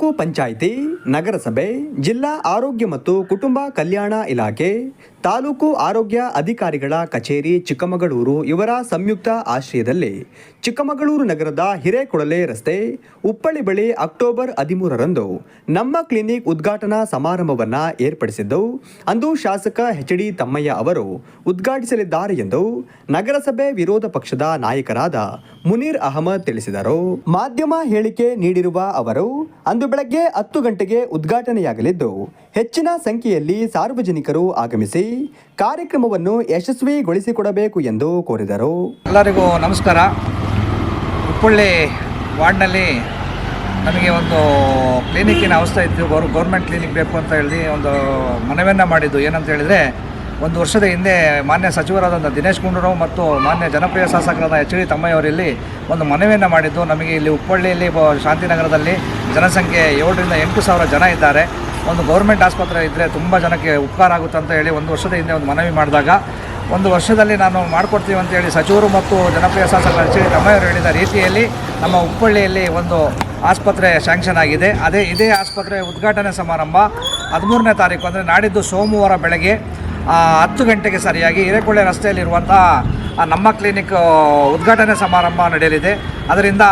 ತಾಲೂಕು ಪಂಚಾಯಿತಿ ನಗರಸಭೆ, ಜಿಲ್ಲಾ ಆರೋಗ್ಯ ಮತ್ತು ಕುಟುಂಬ ಕಲ್ಯಾಣ ಇಲಾಖೆ, ತಾಲೂಕು ಆರೋಗ್ಯ ಅಧಿಕಾರಿಗಳ ಕಚೇರಿ, ಚಿಕ್ಕಮಗಳೂರು, ಇವರ ಸಂಯುಕ್ತ ಆಶ್ರಯದಲ್ಲಿ ಚಿಕ್ಕಮಗಳೂರು ನಗರದ ಹಿರೇಕೊಳಲೆ ರಸ್ತೆ ಉಪ್ಪಳಿ ಬಳಿ ಅಕ್ಟೋಬರ್ ಹದಿಮೂರರಂದು ನಮ್ಮ ಕ್ಲಿನಿಕ್ ಉದ್ಘಾಟನಾ ಸಮಾರಂಭವನ್ನು ಏರ್ಪಡಿಸಿದ್ದು, ಅಂದು ಶಾಸಕ ಎಚ್ ಡಿ ತಮ್ಮಯ್ಯ ಅವರು ಉದ್ಘಾಟಿಸಲಿದ್ದಾರೆ ಎಂದು ನಗರಸಭೆ ವಿರೋಧ ಪಕ್ಷದ ನಾಯಕರಾದ ಮುನೀರ್ ಅಹಮದ್ ತಿಳಿಸಿದರು. ಮಾಧ್ಯಮ ಹೇಳಿಕೆ ನೀಡಿರುವ ಅವರು, ಅಂದು ಬೆಳಗ್ಗೆ ಹತ್ತು ಗಂಟೆಗೆ ಉದ್ಘಾಟನೆಯಾಗಲಿದ್ದು, ಹೆಚ್ಚಿನ ಸಂಖ್ಯೆಯಲ್ಲಿ ಸಾರ್ವಜನಿಕರು ಆಗಮಿಸಿ ಕಾರ್ಯಕ್ರಮವನ್ನು ಯಶಸ್ವಿಗೊಳಿಸಿಕೊಡಬೇಕು ಎಂದು ಕೋರಿದರು. ಎಲ್ಲರಿಗೂ ನಮಸ್ಕಾರ. ಉಪ್ಪಳ್ಳಿ ವಾರ್ಡ್ನಲ್ಲಿ ನಮಗೆ ಒಂದು ಕ್ಲಿನಿಕ್ಕಿನ ಅವಸ್ಥೆ ಇತ್ತು. ಗೌರ್, ಗೌರ್ಮೆಂಟ್ ಕ್ಲಿನಿಕ್ ಬೇಕು ಅಂತ ಹೇಳಿ ಒಂದು ಮನವಿಯನ್ನು ಮಾಡಿದ್ದು. ಏನಂತ ಹೇಳಿದರೆ ಒಂದು ವರ್ಷದ ಹಿಂದೆ ಮಾನ್ಯ ಸಚಿವರಾದಂಥ ದಿನೇಶ್ ಗುಂಡೂರಾವ್ ಮತ್ತು ಮಾನ್ಯ ಜನಪ್ರಿಯ ಶಾಸಕರಾದ ಎಚ್ ಡಿ ತಮ್ಮಯ್ಯವರಿಲ್ಲಿ ಒಂದು ಮನವಿಯನ್ನು ಮಾಡಿದ್ದು. ನಮಗೆ ಇಲ್ಲಿ ಉಪ್ಪಳ್ಳಿಯಲ್ಲಿ ಶಾಂತಿನಗರದಲ್ಲಿ ಜನಸಂಖ್ಯೆ ಏಳರಿಂದ ಎಂಟು ಸಾವಿರ ಜನ ಇದ್ದಾರೆ. ಒಂದು ಗೌರ್ಮೆಂಟ್ ಆಸ್ಪತ್ರೆ ಇದ್ದರೆ ತುಂಬ ಜನಕ್ಕೆ ಉಪಕಾರ ಆಗುತ್ತೆ ಅಂತ ಹೇಳಿ ಒಂದು ವರ್ಷದ ಹಿಂದೆ ಒಂದು ಮನವಿ ಮಾಡಿದಾಗ. ಒಂದು ವರ್ಷದಲ್ಲಿ ನಾನು ಮಾಡಿಕೊಡ್ತೀವಿ ಅಂತೇಳಿ ಸಚಿವರು ಮತ್ತು ಜನಪ್ರಿಯ ಶಾಸಕ ಎಚ್ ಡಿ ತಮ್ಮಯ್ಯವರು ಹೇಳಿದ ರೀತಿಯಲ್ಲಿ ನಮ್ಮ ಉಪ್ಪಳ್ಳಿಯಲ್ಲಿ ಒಂದು ಆಸ್ಪತ್ರೆ ಶ್ಯಾಂಕ್ಷನ್ ಆಗಿದೆ. ಅದೇ ಇದೇ ಆಸ್ಪತ್ರೆ ಉದ್ಘಾಟನೆ ಸಮಾರಂಭ ಹದಿಮೂರನೇ ತಾರೀಕು ಅಂದರೆ ನಾಡಿದ್ದು ಸೋಮವಾರ ಬೆಳಗ್ಗೆ ಹತ್ತು ಗಂಟೆಗೆ ಸರಿಯಾಗಿ ಹಿರೇಕೊಳ್ಳೆ ರಸ್ತೆಯಲ್ಲಿರುವಂಥ ನಮ್ಮ ಕ್ಲಿನಿಕ್ ಉದ್ಘಾಟನೆ ಸಮಾರಂಭ ನಡೆಯಲಿದೆ. ಅದರಿಂದ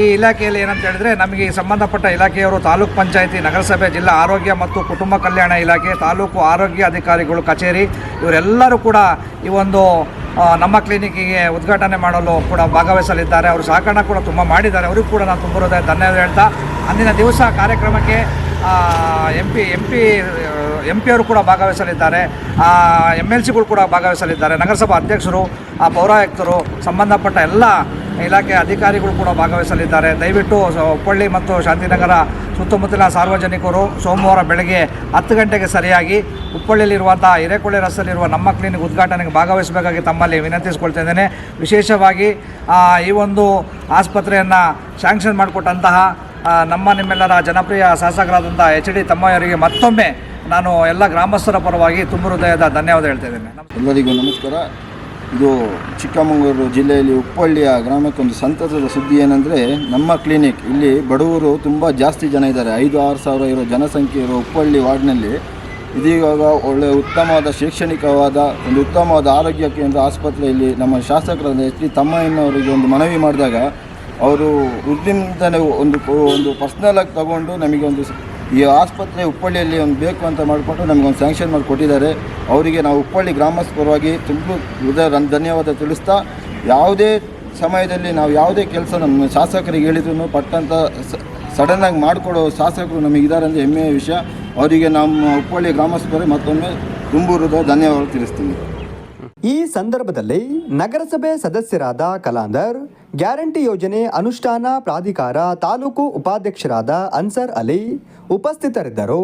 ಈ ಇಲಾಖೆಯಲ್ಲಿ ಏನಂತ ಹೇಳಿದ್ರೆ, ನಮಗೆ ಸಂಬಂಧಪಟ್ಟ ಇಲಾಖೆಯವರು, ತಾಲೂಕ್ ಪಂಚಾಯಿತಿ, ನಗರಸಭೆ, ಜಿಲ್ಲಾ ಆರೋಗ್ಯ ಮತ್ತು ಕುಟುಂಬ ಕಲ್ಯಾಣ ಇಲಾಖೆ, ತಾಲೂಕು ಆರೋಗ್ಯ ಅಧಿಕಾರಿಗಳು, ಕಚೇರಿ, ಇವರೆಲ್ಲರೂ ಕೂಡ ಈ ಒಂದು ನಮ್ಮ ಕ್ಲಿನಿಕ್ಕಿಗೆ ಉದ್ಘಾಟನೆ ಮಾಡಲು ಕೂಡ ಭಾಗವಹಿಸಲಿದ್ದಾರೆ. ಅವರು ಸಹಕಾರ ಕೂಡ ತುಂಬ ಮಾಡಿದ್ದಾರೆ. ಅವರಿಗೂ ಕೂಡ ನಾನು ತುಂಬ ಹೃದಯ ಧನ್ಯವಾದ ಹೇಳ್ತಾ, ಅಂದಿನ ದಿವಸ ಕಾರ್ಯಕ್ರಮಕ್ಕೆ M P M P M P ಅವರು ಕೂಡ ಭಾಗವಹಿಸಲಿದ್ದಾರೆ ಎಂ ಎಲ್ ಸಿಗಳು ಕೂಡ ಭಾಗವಹಿಸಲಿದ್ದಾರೆ. ನಗರಸಭಾ ಅಧ್ಯಕ್ಷರು, ಆ, ಪೌರಾಯುಕ್ತರು, ಸಂಬಂಧಪಟ್ಟ ಎಲ್ಲ ಇಲಾಖೆ ಅಧಿಕಾರಿಗಳು ಕೂಡ ಭಾಗವಹಿಸಲಿದ್ದಾರೆ. ದಯವಿಟ್ಟು ಹುಬ್ಬಳ್ಳಿ ಮತ್ತು ಶಾಂತಿನಗರ ಸುತ್ತಮುತ್ತಲಿನ ಸಾರ್ವಜನಿಕರು ಸೋಮವಾರ ಬೆಳಗ್ಗೆ ಹತ್ತು ಗಂಟೆಗೆ ಸರಿಯಾಗಿ ಹುಬ್ಬಳ್ಳಿಯಲ್ಲಿರುವಂಥ ಹಿರೇಕೊಳ್ಳೆ ರಸ್ತೆಯಲ್ಲಿರುವ ನಮ್ಮ ಕ್ಲಿನಿಕ್ ಉದ್ಘಾಟನೆಗೆ ಭಾಗವಹಿಸಬೇಕಾಗಿ ತಮ್ಮಲ್ಲಿ ವಿನಂತಿಸಿಕೊಳ್ತಿದ್ದೇನೆ ವಿಶೇಷವಾಗಿ ಈ ಒಂದು ಆಸ್ಪತ್ರೆಯನ್ನು ಸ್ಯಾಂಕ್ಷನ್ ಮಾಡಿಕೊಟ್ಟಂತಹ ನಮ್ಮ ನಿಮ್ಮೆಲ್ಲರ ಜನಪ್ರಿಯ ಶಾಸಕರಾದಂಥ ಎಚ್ ಡಿ ತಮ್ಮಯ್ಯವರಿಗೆ ಮತ್ತೊಮ್ಮೆ ನಾನು ಎಲ್ಲ ಗ್ರಾಮಸ್ಥರ ಪರವಾಗಿ ತುಂಬ ಹೃದಯದ ಧನ್ಯವಾದ ಹೇಳ್ತಾ ಇದ್ದೇನೆ. ಎಲ್ಲರಿಗೂ ನಮಸ್ಕಾರ. ಇದು ಚಿಕ್ಕಮಗಳೂರು ಜಿಲ್ಲೆಯಲ್ಲಿ ಉಪ್ಪಳ್ಳಿಯ ಗ್ರಾಮಕ್ಕೆ ಒಂದು ಸಂತಸದ ಸುದ್ದಿ ಏನಂದರೆ, ನಮ್ಮ ಕ್ಲಿನಿಕ್ ಇಲ್ಲಿ ಬಡವರು ತುಂಬ ಜಾಸ್ತಿ ಜನ ಇದ್ದಾರೆ. ಐದು, ಆರು ಸಾವಿರ ಇರೋ ಜನಸಂಖ್ಯೆ ಇರೋ ಉಪ್ಪಳ್ಳಿ ವಾರ್ಡ್ನಲ್ಲಿ. ಇದೀಗ ಒಳ್ಳೆಯ ಉತ್ತಮವಾದ ಶೈಕ್ಷಣಿಕವಾದ, ಒಂದು ಉತ್ತಮವಾದ ಆರೋಗ್ಯ ಕೇಂದ್ರ ಆಸ್ಪತ್ರೆಯಲ್ಲಿ ನಮ್ಮ ಶಾಸಕರಾದ ಎಚ್ ಡಿ ತಮ್ಮಯ್ಯನವರಿಗೆ ಒಂದು ಮನವಿ ಮಾಡಿದಾಗ, ಅವರು ಉದ್ದಿನಿಂದಲೇ ಒಂದು ಒಂದು ಪರ್ಸ್ನಲಾಗಿ ತಗೊಂಡು ನಮಗೆ ಒಂದು ಈ ಆಸ್ಪತ್ರೆ ಉಪ್ಪಳ್ಳಿಯಲ್ಲಿ ಒಂದು ಬೇಕು ಅಂತ ಮಾಡಿಕೊಟ್ಟು ನಮಗೊಂದು ಸ್ಯಾಂಕ್ಷನ್ ಮಾಡಿ ಕೊಟ್ಟಿದ್ದಾರೆ. ಅವರಿಗೆ ನಾವು ಉಪ್ಪಳ್ಳಿ ಗ್ರಾಮಸ್ಥ ಪರವಾಗಿ ತುಂಬ ಹೃದಯ ಧನ್ಯವಾದ ತಿಳಿಸ್ತಾ, ಯಾವುದೇ ಸಮಯದಲ್ಲಿ ನಾವು ಯಾವುದೇ ಕೆಲಸ ನಮ್ಮ ಶಾಸಕರಿಗೆ ಹೇಳಿದ್ರು ಪಟ್ಟಂತ ಸಡನ್ನಾಗಿ ಮಾಡಿಕೊಡೋ ಶಾಸಕರು ನಮಗಿದ್ದಾರೆ ಅಂದರೆ ಹೆಮ್ಮೆಯ ವಿಷಯ. ಅವರಿಗೆ ನಮ್ಮ ಉಪ್ಪಳ್ಳಿ ಗ್ರಾಮಸ್ಥರು ಮತ್ತೊಮ್ಮೆ ತುಂಬು ಹೃದಯ ಧನ್ಯವಾದ ತಿಳಿಸ್ತೀನಿ. ಈ ಸಂದರ್ಭದಲ್ಲಿ ನಗರಸಭೆ ಸದಸ್ಯರಾದ ಕಲಾಂದರ್ ಗ್ಯಾರಂಟಿ ಯೋಜನೆ ಅನುಷ್ಠಾನ ಪ್ರಾಧಿಕಾರ ತಾಲೂಕು ಉಪಾಧ್ಯಕ್ಷರಾದ ಅನ್ಸರ್ ಅಲಿ ಉಪಸ್ಥಿತರಿದ್ದರು.